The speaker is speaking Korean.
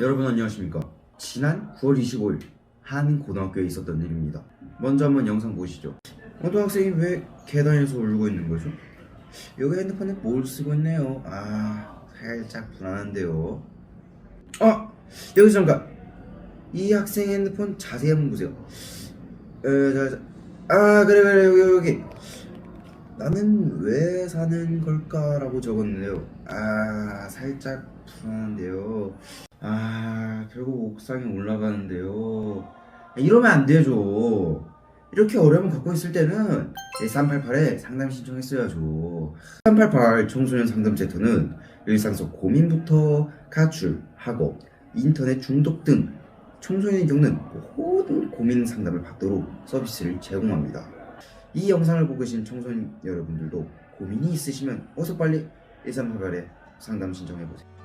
여러분 안녕하십니까? 지난 9월 25일 한 고등학교에 있었던 일입니다. 먼저 한번 영상 보시죠. 고등학생이 왜 계단에서 울고 있는 거죠? 여기 핸드폰에 뭘 쓰고 있네요? 아 살짝 불안한데요. 아 여기 잠깐. 이 학생 핸드폰 자세히 한번 보세요. 에, 자, 자. 아 그래 그래 여기 여기. 나는 왜 사는 걸까라고 적었는데요. 아 살짝 불안한데요 아 결국 옥상에 올라가는데요. 이러면 안 되죠. 이렇게 어려움을 갖고 있을 때는 1388에 상담 신청했어야죠. 1388 청소년 상담 센터는 일상 속 고민부터 가출, 학업, 인터넷 중독 등 청소년이 겪는 모든 고민 상담을 받도록 서비스를 제공합니다. 이 영상을 보고 계신 청소년 여러분들도 고민이 있으시면 어서 빨리 1388에 상담 신청해보세요